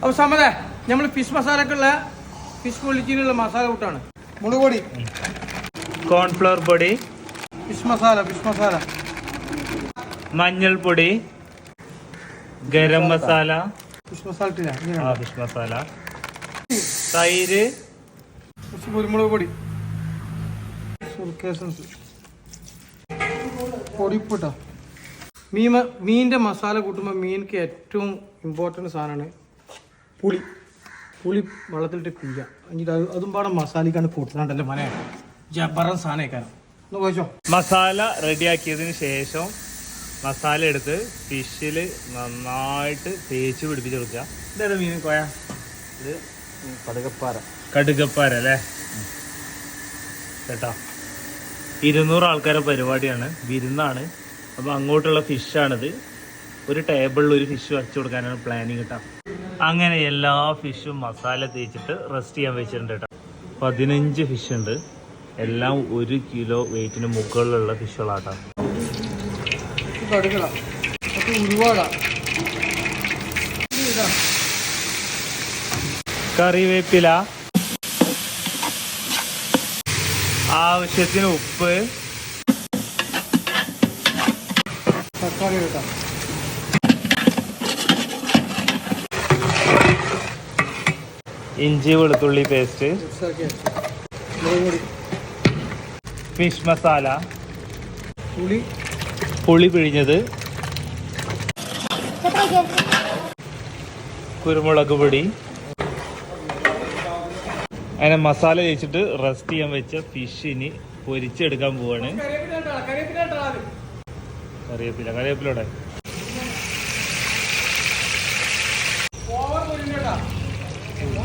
അപ്പോൾ സമത നമ്മൾ ഫിഷ് മസാലക്കുള്ള ഫിഷ് പൊളിച്ചിനുള്ള മസാല കൂട്ടാണ്. മുളക് പൊടി. കോൺഫ്ലവർ പൊടി. ഫിഷ് മസാല ഫിഷ് മസാല മഞ്ഞൾപ്പൊടി. ഗരം മസാല ഫിഷ് മസാല. ഫിഷ് മസാല തൈര്. കുരുമുളക് പൊടി. സുർക്ക എസൻസ് പൊടിപ്പിട്ടോ. മീൻ മീന്റെ മീനിന്റെ മസാല കൂട്ടുമ്പോൾ മീനിക്ക് ഏറ്റവും ഇമ്പോർട്ടന്റ് സാധനമാണ് പുളി. പുളി വെള്ളത്തിലിട്ട് പിഴിയുക എന്നിട്ട് അത് അതും പാടെ മസാലക്കാണ് കൂട്ടുന്നുണ്ടല്ലോ മനെ. ജബറൻ സാധനം ഒന്ന് കഴിച്ചോ മസാല റെഡിയാക്കിയതിന് ശേഷം മസാല എടുത്ത് ഫിഷിൽ നന്നായിട്ട് തേച്ച് പിടിപ്പിച്ച് കൊടുക്കുക ഇതേതാ മീൻ കോയ? ഇത് കടുകപ്പാറ കടുകപ്പാര അല്ലേ? കേട്ടോ. ഇരുന്നൂറ് ആൾക്കാരുടെ പരിപാടിയാണ്. വിരുന്നാണ്. അപ്പോൾ അങ്ങോട്ടുള്ള ഫിഷാണിത് ഒരു ടേബിളിൽ ഒരു ഫിഷ് വച്ചു കൊടുക്കാനാണ് പ്ലാനിങ് കേട്ടോ അങ്ങനെ എല്ലാ ഫിഷും മസാല തേച്ചിട്ട് റെസ്റ്റ് ചെയ്യാൻ വെച്ചിട്ടുണ്ട് കേട്ടോ. പതിനഞ്ച് ഫിഷ് ഉണ്ട്. എല്ലാം ഒരു കിലോ വെയിറ്റിന് മുകളിലുള്ള ഫിഷുകളാട്ടോ കറിവേപ്പില. ആവശ്യത്തിന് ഉപ്പ്. തക്കാളി എടുക്കാം ഇഞ്ചി വെളുത്തുള്ളി പേസ്റ്റ് ഫിഷ് മസാല പുളി. പുളി പിഴിഞ്ഞത് കുരുമുളക് പൊടി. അങ്ങനെ മസാല തേച്ചിട്ട് റെസ്റ്റ് ചെയ്യാൻ വെച്ച ഫിഷിന് പൊരിച്ചെടുക്കാൻ പോവാണ്. കറിവേപ്പില കറിവേപ്പിലൂടെ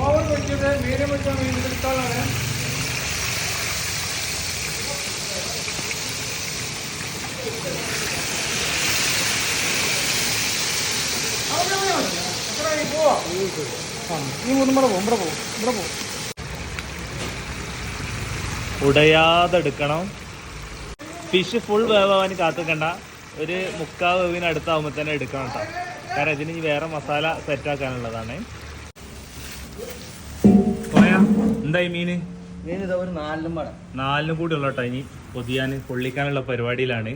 ഓവർ മീൻ എടുക്കാനാണ് നീ ഒന്നും ഇവിടെ പോകും ഇവിടെ പോകും ഇവിടെ പോകും ഉടയാതെ എടുക്കണം ഫിഷ് ഫുൾ വേവാൻ കാത്തുക്കണ്ട. ഒരു മുക്കാൽ വേവിന് അടുത്താവുമ്പോൾ തന്നെ എടുക്കണം കേട്ടോ കാരണം ഇതിന് വേറെ മസാല സെറ്റ് ആക്കാനുള്ളതാണ്. പോയാ എന്തായി മീന് മീനിതാ ഒരു പടം. നാലിനും കൂടി ഉള്ള കേട്ടോ ഇനി. പൊതിയാൻ പൊള്ളിക്കാനുള്ള പരിപാടിയിലാണ്.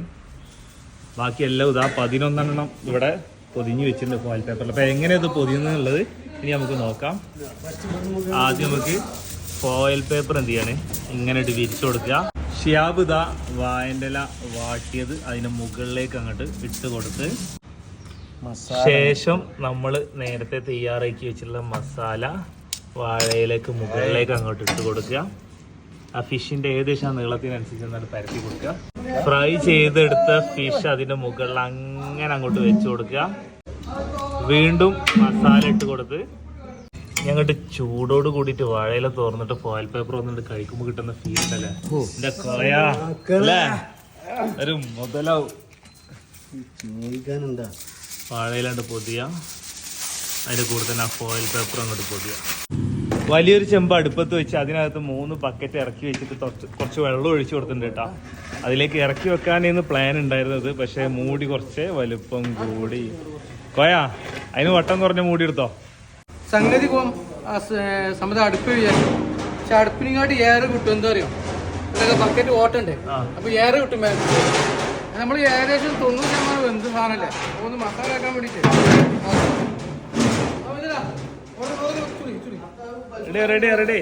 ബാക്കി എല്ലാം ഇതാ പതിനൊന്നെണ്ണം ഇവിടെ പൊതിഞ്ഞ് വെച്ചിട്ടുണ്ട് ഫോയിൽ പേപ്പറിൽ അപ്പോൾ എങ്ങനെയാണ് ഇത് പൊതിയുന്നുള്ളത് ഇനി നമുക്ക് നോക്കാം. ആദ്യം നമുക്ക് ഫോയിൽ പേപ്പർ എന്ത് ചെയ്യാണ്? ഇങ്ങനെ ഇട്ട് വിരിച്ചു കൊടുക്കുക. ഷിയാബ് ഇതാ വായന്റെ വാട്ടിയത് അതിന് മുകളിലേക്ക് അങ്ങോട്ട് ഇട്ട് കൊടുത്ത് ശേഷം നമ്മൾ നേരത്തെ തയ്യാറാക്കി വെച്ചിട്ടുള്ള മസാല വാഴയിലേക്ക് മുകളിലേക്ക് അങ്ങോട്ട് ഇട്ട് കൊടുക്കുക. ആ ഫിഷിന്റെ ഏകദേശം നീളത്തിനനുസരിച്ച് എന്നാൽ പരത്തി കൊടുക്കുക. ഫ്രൈ ചെയ്തെടുത്ത ഫിഷ് അതിന്റെ മുകളിൽ അങ്ങനെ അങ്ങോട്ട് വെച്ച് കൊടുക്കുക. വീണ്ടും മസാല ഇട്ട് കൊടുത്ത് ഞങ്ങട്ട് ചൂടോട് കൂടിയിട്ട് വാഴയില തോർന്നിട്ട് ഫോയിൽ പേപ്പർ വന്നിട്ട് കഴിക്കുമ്പോൾ കിട്ടുന്ന ഫീൽ ഉണ്ടല്ലേ? എന്റെ ഒരു മുതലാവും. ചോദിക്കാനുണ്ടാ വാഴയിലാണ്ട് പൊതിയ. അതിന്റെ കൂടെ തന്നെ ആ ഫോയിൽ പേപ്പർ അങ്ങോട്ട് പൊതിയ. വലിയൊരു ചെമ്പ് അടുപ്പത്ത് വെച്ച് അതിനകത്ത് മൂന്ന് ബക്കറ്റ് ഇറക്കി വെച്ചിട്ട് കുറച്ച് കുറച്ച് വെള്ളം ഒഴിച്ചു കൊടുത്തിട്ടുണ്ട് കേട്ടോ. അതിലേക്ക് ഇറക്കി വെക്കാനായിരുന്നു പ്ലാൻ ഉണ്ടായിരുന്നത്. പക്ഷേ മൂടി കുറച്ച് വലുപ്പം കൂടി. കോയാ അതിന് വട്ടം കുറഞ്ഞ മൂടി എടുത്തോ? സംഗതി പോം സമത അടുപ്പ് വിചാരിച്ചു പക്ഷെ അടുപ്പിനെക്കാട്ടി ഏറെ കിട്ടും. എന്താ പറയുക ബക്കറ്റ് ഓട്ടണ്ടേ. അപ്പൊ ഏറെ കിട്ടും നമ്മൾ ഏകദേശം തൊണ്ണൂറ് ശതമാനം എന്ത് സാധനല്ലേ? അപ്പൊ ഒന്ന് മസാല ആക്കാൻ വേണ്ടിട്ട്. Ready ready ready.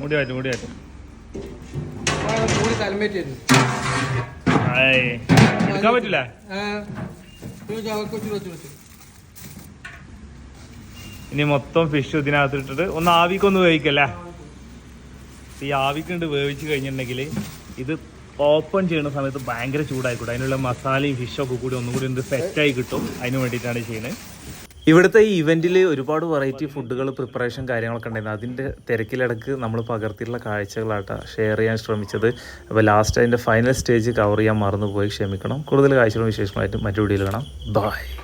മൂടി മാറ്റും മുടി മാറ്റും. എടുക്കാൻ പറ്റില്ല? ഇനി മൊത്തം ഫിഷ് ഇതിനകത്ത് ഇട്ടിട്ട് ഒന്ന് ആവിക്കൊന്ന് വേവിക്കല്ലേ? ഈ ആവിക്കുണ്ട് വേവിച്ച് കഴിഞ്ഞിട്ടുണ്ടെങ്കിൽ ഇത് ഓപ്പൺ ചെയ്യുന്ന സമയത്ത് ഭയങ്കര ചൂടായിക്കോട്ടെ അതിനുള്ള മസാലയും ഫിഷൊക്കെ കൂടി ഒന്നും കൂടി ഒന്ന് സെറ്റായി കിട്ടും. അതിന് വേണ്ടിയിട്ടാണ് ചെയ്യുന്നത്. ഇവിടുത്തെ ഈ ഇവന്റിൽ ഒരുപാട് വെറൈറ്റി ഫുഡുകൾ പ്രിപ്പറേഷൻ കാര്യങ്ങളൊക്കെ ഉണ്ടായിരുന്നു. അതിന്റെ തിരക്കിലിടക്ക് നമ്മൾ പകർത്തിയിട്ടുള്ള കാഴ്ചകളാട്ടോ ഷെയർ ചെയ്യാൻ ശ്രമിച്ചത്. അപ്പോൾ ലാസ്റ്റ് അതിന്റെ ഫൈനൽ സ്റ്റേജ് കവർ ചെയ്യാൻ മറന്നുപോയി. ക്ഷമിക്കണം. കൂടുതൽ കാഴ്ചകളും വിശേഷമായിട്ടും മറ്റു വീഡിയോയിൽ കാണാം. ബൈ